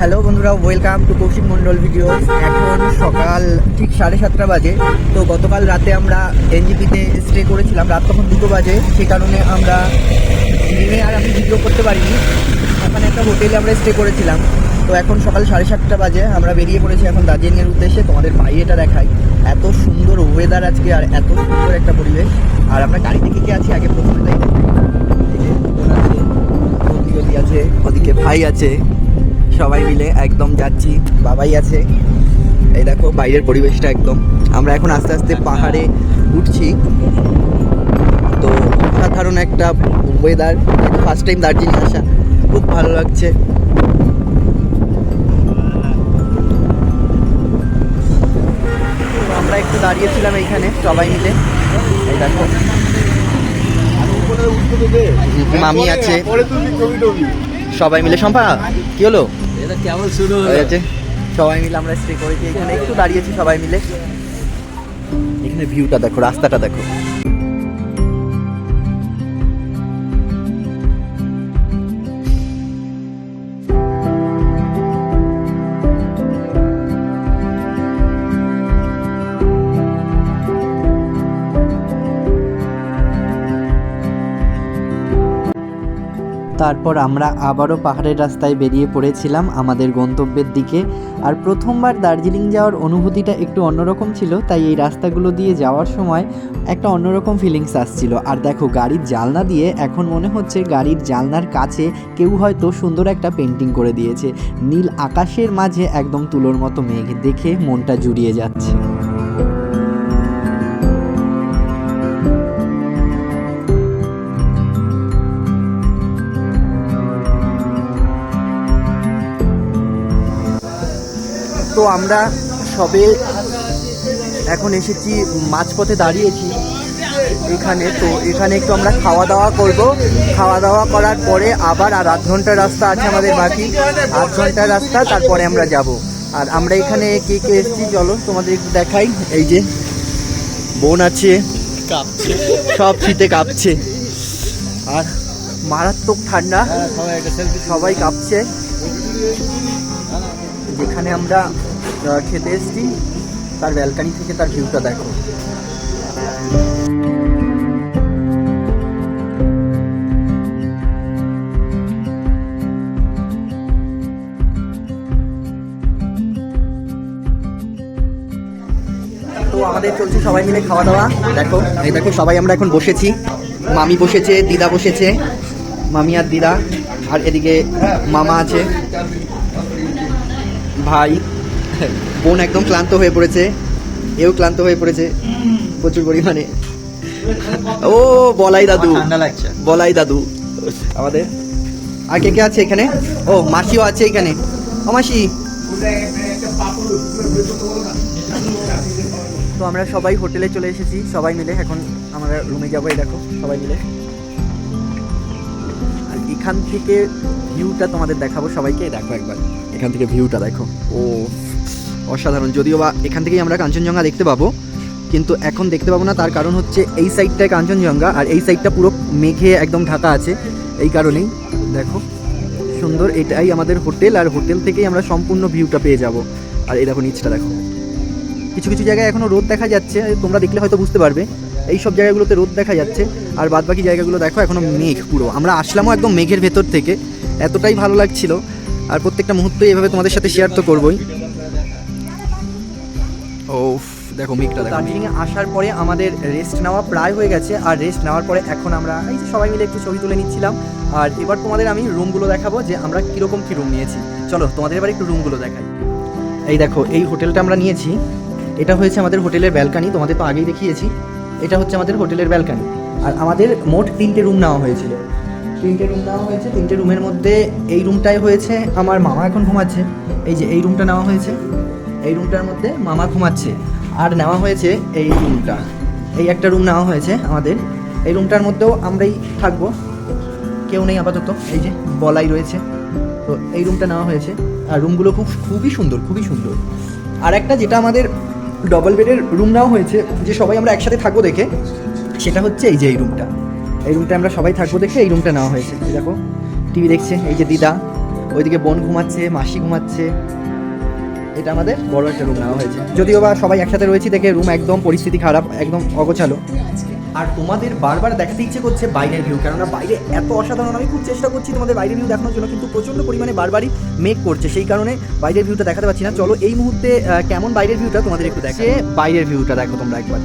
Hello বন্ধুরা welcome to Koushik Mondal video এখন সকাল ঠিক সাড়ে সাতটা বাজে। তো গতকাল রাতে আমরা এনজিপিতে স্টে করেছিলাম। রাত তখন দুটো বাজে সেই কারণে আমরা দিনে আর আমি ভিডিও করতে পারিনি। ওখানে একটা হোটেলে আমরা স্টে করেছিলাম। তো এখন সকাল সাড়ে সাতটা বাজে, আমরা বেরিয়ে পড়েছি এখন দার্জিলিংয়ের উদ্দেশ্যে। তোমাদের বাইরেটা দেখাই। এত সুন্দর ওয়েদার আজকে আর এত সুন্দর একটা পরিবেশ। আর আমরা গাড়িতে কে কে আছি? আগে প্রথমে ওদি আছে, ওদিকে ভাই আছে। সবাই মিলে একদম যাচ্ছি। বাবাই আছে। এই দেখো, বাইরের পরিবেশটা একদম। আমরা এখন আস্তে আস্তে পাহাড়ে উঠছি। তো অসাধারণ একটা ওয়েদার ফার্স্ট টাইম দার্জিলিং আসা। খুব ভালো লাগছে। আমরা একটু দাঁড়িয়েছিলাম এইখানে সবাই মিলে। মামি আছে। সবাই মিলে সম্পা কি হলো? এটা কেমন শুরু হয়ে গেছে। সবাই মিলে আমরা স্টে করেছি এখানে। একটু দাঁড়িয়েছি সবাই মিলে। এখানে ভিউটা দেখো, রাস্তাটা দেখো। তারপর আমরা আবারও পাহাড়ের রাস্তায় বেরিয়ে পড়েছিলাম আমাদের গন্তব্যের দিকে। আর প্রথমবার দার্জিলিং যাওয়ার অনুভূতিটা একটু অন্যরকম ছিল, তাই এই রাস্তাগুলো দিয়ে যাওয়ার সময় একটা অন্যরকম ফিলিংস আসছিল। আর দেখো, গাড়ির জালনা দিয়ে এখন মনে হচ্ছে গাড়ির জালনার কাছে কেউ হয়তো সুন্দর একটা পেন্টিং করে দিয়েছে। নীল আকাশের মাঝে একদম তুলোর মতো মেঘ দেখে মনটা জুড়িয়ে যাচ্ছে। তো আমরা সবে এখন এসেছি মাঝপথে দাঁড়িয়েছি এখানে। তো এখানে একটু আমরা খাওয়া দাওয়া করব। খাওয়া দাওয়া করার পরে আবার আর আধ ঘণ্টার রাস্তা আছে আমাদের বাকি। আধ ঘণ্টার রাস্তা তারপরে আমরা যাব। আর আমরা এখানে কে কে এসেছি চলো তোমাদের একটু দেখাই। এই যে বোন আছে কাঁপছে। সব শীতে কাঁপছে। আর মারাত্মক ঠান্ডা। হ্যাঁ, সবাই কাঁপছে। যেখানে আমরা খেতে এসেছি। তার ব্যালকানি থেকে তার ভিউটা দেখো। তো আমাদের চলছে সবাই মিলে খাওয়া দাওয়া দেখো, এই দেখো সবাই আমরা এখন বসেছি। মামি বসেছে, দিদা বসেছে। মামি আর দিদা। আর এদিকে মামা আছে। ভাই। বোন একদম ক্লান্ত হয়ে পড়েছে এও ক্লান্ত হয়ে পড়েছে প্রচুর পরিমাণে। ও বলাই দাদু বলাই দাদু। আমাদের আর কে কে আছে এখানে? ও মাসিও আছে এখানে। ও মাসি। তো আমরা সবাই হোটেলে চলে এসেছি সবাই মিলে। এখন আমরা রুমে যাব এই দেখো সবাই মিলে। আর এখান থেকে ভিউটা তোমাদের দেখাবো সবাইকে। দেখো একবার এখান থেকে ভিউটা দেখো। ও অসাধারণ। যদিও বা এখান থেকেই আমরা কাঞ্চনজঙ্ঘা দেখতে পাবো, কিন্তু এখন দেখতে পাবো না। তার কারণ হচ্ছে এই সাইডটায় কাঞ্চনজঙ্ঘা আর এই সাইডটা পুরো মেঘে একদম ঢাকা আছে, এই কারণেই। দেখো, সুন্দর, এটাই আমাদের হোটেল আর হোটেল থেকেই আমরা সম্পূর্ণ ভিউটা পেয়ে যাব। আর এই দেখো, নিচটা দেখো। কিছু কিছু জায়গায় এখনও রোদ দেখা যাচ্ছে, তোমরা দেখলে হয়তো বুঝতে পারবে। এই সব জায়গাগুলোতে রোদ দেখা যাচ্ছে, আর বাদ বাকি জায়গাগুলো দেখো, এখনও মেঘ পুরো। আমরা আসলামও একদম মেঘের ভেতর থেকে, এতটাই ভালো লাগছিল। আর প্রত্যেকটা মুহূর্তে এভাবে তোমাদের সাথে শেয়ার তো করবোই। ও দেখো মেঘটা দেখো দার্জিলিংয়ে আসার পরে আমাদের রেস্ট নেওয়া প্রায় হয়ে গেছে, আর রেস্ট নেওয়ার পরে এখন আমরা, এই যে সবাই মিলে একটু ছবি তুলে নিচ্ছিলাম, আর এবার তোমাদের আমি রুমগুলো দেখাবো যে আমরা কীরকম কী রুম নিয়েছি। চলো, তোমাদের এবার একটু রুমগুলো দেখাই। এই দেখো, এই হোটেলটা আমরা নিয়েছি, এটা হয়েছে আমাদের হোটেলের ব্যালকানি তোমাদের তো আগেই দেখিয়েছি, এটা হচ্ছে আমাদের হোটেলের ব্যালকানি আর আমাদের মোট তিনটে রুম নেওয়া হয়েছিল। তিনটে রুম নেওয়া হয়েছে, তিনটে রুমের মধ্যে এই রুমটাই হয়েছে, আমার মামা এখন ঘুমাচ্ছে, এই যে এই রুমটা নেওয়া হয়েছে। এই রুমটার মধ্যে মামা ঘুমাচ্ছে। আর নেওয়া হয়েছে এই রুমটা। এই একটা রুম নেওয়া হয়েছে আমাদের। এই রুমটার মধ্যেও আমরাই থাকব। কেউ নেই আপাতত, এই যে বলাই রয়েছে। তো এই রুমটা নেওয়া হয়েছে। আর রুমগুলো খুব, খুবই সুন্দর খুবই সুন্দর। আর একটা যেটা আমাদের ডবল বেডের রুম নেওয়া হয়েছে, যে সবাই আমরা একসাথে থাকব দেখে, সেটা হচ্ছে এই যে এই রুমটা। এই রুমটা আমরা সবাই থাকব দেখে এই রুমটা নেওয়া হয়েছে। দেখো, টিভি দেখছে, এই যে দিদা। ওইদিকে বোন ঘুমাচ্ছে, মাসি ঘুমাচ্ছে। এটা আমাদের বড় একটা রুম নেওয়া হয়েছে। যদিও বা সবাই একসাথে রয়েছি দেখে রুম একদম পরিস্থিতি খারাপ, একদম অগোছালো। আর তোমাদের বারবার দেখাতে ইচ্ছে করছে বাইরের ভিউ কেননা বাইরে এত অসাধারণ, আমি খুব চেষ্টা করছি তোমাদের বাইরের ভিউ দেখানোর জন্য, কিন্তু প্রচণ্ড পরিমাণে বারবারই মেঘ করছে। সেই কারণে বাইরের ভিউটা দেখাতে পারছি না। চলো এই মুহূর্তে কেমন বাইরের ভিউটা তোমাদের একটু দেখে বাইরের ভিউটা দেখো তোমরা একবার।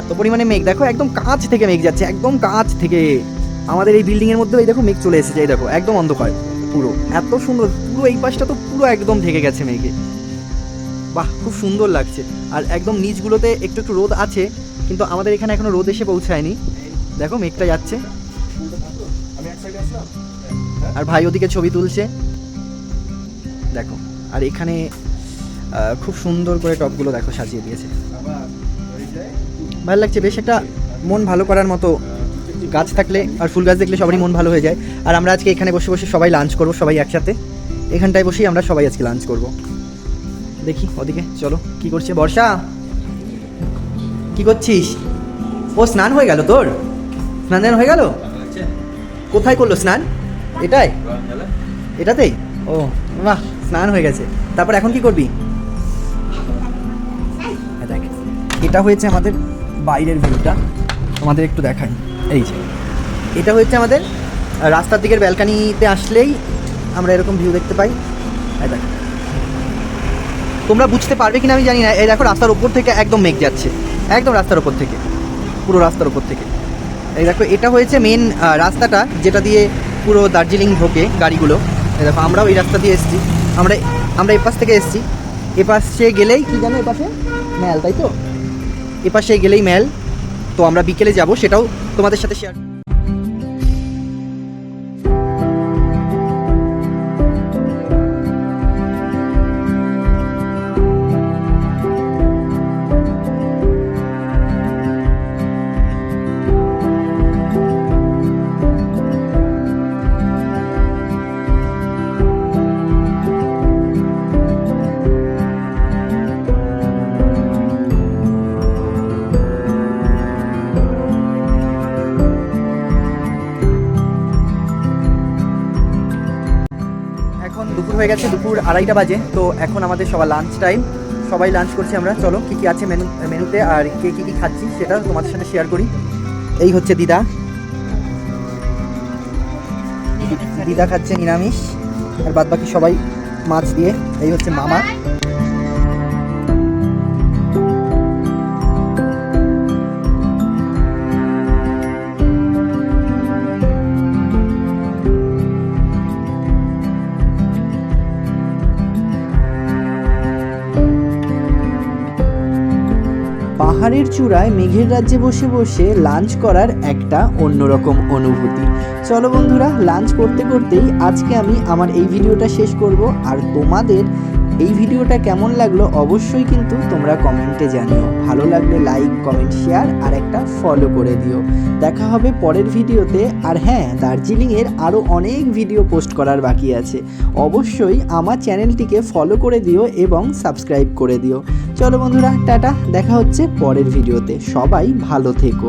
এত পরিমাণে মেঘ, দেখো একদম কাছ থেকে মেঘ যাচ্ছে, একদম কাছ থেকে। আমাদের এই বিল্ডিং এর মধ্যে এই দেখো মেঘ চলে এসেছে, এই দেখো, একদম অন্ধকার, পুরো। এত সুন্দর, পুরো এই পাশটা তো পুরো একদম ঢেকে গেছে মেঘে। বাহ, খুব সুন্দর লাগছে। আর একদম নিচগুলোতে একটু একটু রোদ আছে, কিন্তু আমাদের এখানে এখনও রোদ এসে পৌঁছায়নি। দেখো, মেঘটা যাচ্ছে। আর ভাই ওদিকে ছবি তুলছে। দেখো, আর এখানে খুব সুন্দর করে টপগুলো দেখো সাজিয়ে দিয়েছে। ভালো লাগছে, বেশ একটা মন ভালো করার মতো গাছ থাকলে আর ফুল গাছ দেখলে সবারই মন ভালো হয়ে যায়। আর আমরা আজকে এখানে বসে বসে সবাই লাঞ্চ করব, সবাই একসাথে। এখানটায় বসেই আমরা সবাই আজকে লাঞ্চ করব। দেখি, ওদিকে, চলো। কি করছে বর্ষা? কি করছিস? ও, স্নান হয়ে গেল তোর? স্নান হয়ে গেল? কোথায় করল স্নান? এটাই? এটাতেই? ও, বাহ, স্নান হয়ে গেছে। তারপর এখন কি করবি? এই দেখ, এটা হয়েছে আমাদের বাইরের ভিউটা তোমাদের একটু দেখাই। এই যে, এটা হচ্ছে আমাদের রাস্তার দিকের ব্যালকানিতে আসলেই আমরা এরকম ভিউ দেখতে পাই। এই দেখ। তোমরা বুঝতে পারবে কিনা আমি জানি না। এই দেখো, রাস্তার উপর থেকে একদম মেঘ যাচ্ছে। একদম রাস্তার উপর থেকে। পুরো রাস্তার উপর থেকে। এই দেখো, এটা হয়েছে মেন রাস্তাটা যেটা দিয়ে পুরো দার্জিলিং ঢোকে গাড়িগুলো। এই দেখো, আমরাও এই রাস্তা দিয়ে এসেছি। আমরা আমরা এপাশ থেকে এসেছি। এপাশে গেলেই কি জানো এপাশে? ম্যাল, তাই তো? এপাশে গেলেই ম্যাল। তো আমরা বিকেলে যাব, সেটাও তোমাদের সাথে শেয়ার হয়ে গেছে দুপুর আড়াইটা বাজে, তো এখন আমাদের সবার লাঞ্চ টাইম সবাই লাঞ্চ করছি আমরা, চলো কী কী আছে মেনু মেনুতে আর কে কী কী খাচ্ছি সেটা তোমাদের সাথে শেয়ার করি। এই হচ্ছে দিদা। দিদা খাচ্ছে নিরামিষ, আর বাদ বাকি সবাই মাছ দিয়ে, এই হচ্ছে মামা। পাহাড়ের চূড়ায় মেঘের রাজ্যে বসে বসে লাঞ্চ করার একটা অন্যরকম অনুভূতি। চলো বন্ধুরা, লাঞ্চ করতে করতেই আজকে আমি আমার এই ভিডিওটা শেষ করব। আর তোমাদের এই ভিডিওটা কেমন লাগল অবশ্যই কিন্তু তোমরা কমেন্টে জানিও। ভালো লাগলে লাইক, কমেন্ট, শেয়ার আর একটা ফলো করে দিও। দেখা হবে পরের ভিডিওতে। আর হ্যাঁ দার্জিলিংয়ের আরও অনেক ভিডিও পোস্ট করার বাকি আছে। অবশ্যই আমার চ্যানেলটিকে ফলো করে দিও এবং সাবস্ক্রাইব করে দিও। চলো বন্ধুরা, টাটা। দেখা হচ্ছে পরের ভিডিওতে। সবাই ভালো থেকো।